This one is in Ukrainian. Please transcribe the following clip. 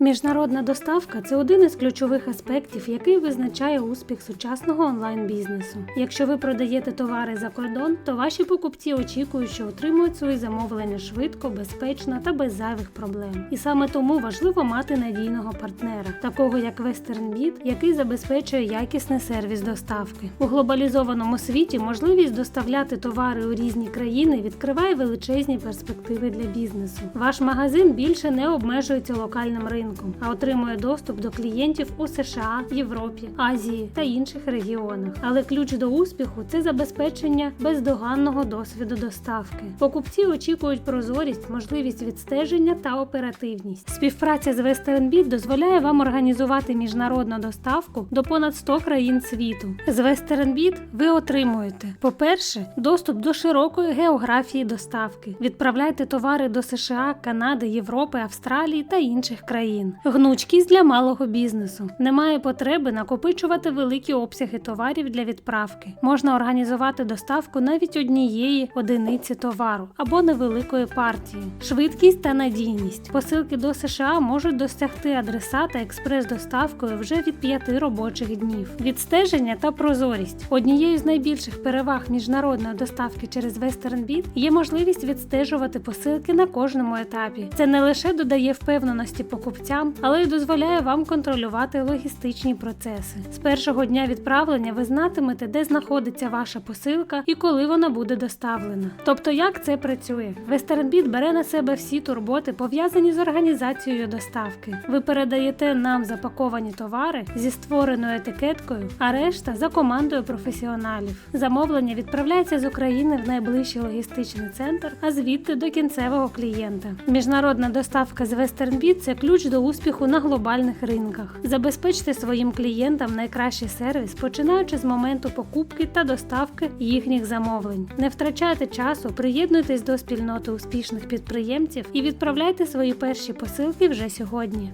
Міжнародна доставка це один із ключових аспектів, який визначає успіх сучасного онлайн-бізнесу. Якщо ви продаєте товари за кордон, то ваші покупці очікують, що отримують свої замовлення швидко, безпечно та без зайвих проблем. І саме тому важливо мати надійного партнера, такого як WesternBit, який забезпечує якісний сервіс доставки. У глобалізованому світі можливість доставляти товари у різні країни відкриває величезні перспективи для бізнесу. Ваш магазин більше не обмежується локальним ринком, а отримує доступ до клієнтів у США, Європі, Азії та інших регіонах. Але ключ до успіху це забезпечення бездоганного досвіду доставки. Покупці очікують прозорість, можливість відстеження та оперативність. Співпраця з WesternBit дозволяє вам організувати міжнародну доставку до понад 100 країн світу. З WesternBit ви отримуєте, по-перше, доступ до широкої географії доставки. Відправляйте товари до США, Канади, Європи, Австралії та інших країн. Гнучкість для малого бізнесу. Немає потреби накопичувати великі обсяги товарів для відправки. Можна організувати доставку навіть однієї одиниці товару або невеликої партії. Швидкість та надійність. Посилки до США можуть досягти адресата експрес-доставкою вже від 5 робочих днів. Відстеження та прозорість. Однією з найбільших переваг міжнародної доставки через WesternBit є можливість відстежувати посилки на кожному етапі. Це не лише додає впевненості покупцям, але й дозволяє вам контролювати логістичні процеси. З першого дня відправлення ви знатимете, де знаходиться ваша посилка і коли вона буде доставлена. Тобто, як це працює? WesternBit бере на себе всі турботи, пов'язані з організацією доставки. Ви передаєте нам запаковані товари зі створеною етикеткою, а решта за командою професіоналів. Замовлення відправляється з України в найближчий логістичний центр, а звідти до кінцевого клієнта. Міжнародна доставка з WesternBit – це ключ до успіху на глобальних ринках. Забезпечте своїм клієнтам найкращий сервіс, починаючи з моменту покупки та доставки їхніх замовлень. Не втрачайте часу, приєднуйтесь до спільноти успішних підприємців і відправляйте свої перші посилки вже сьогодні.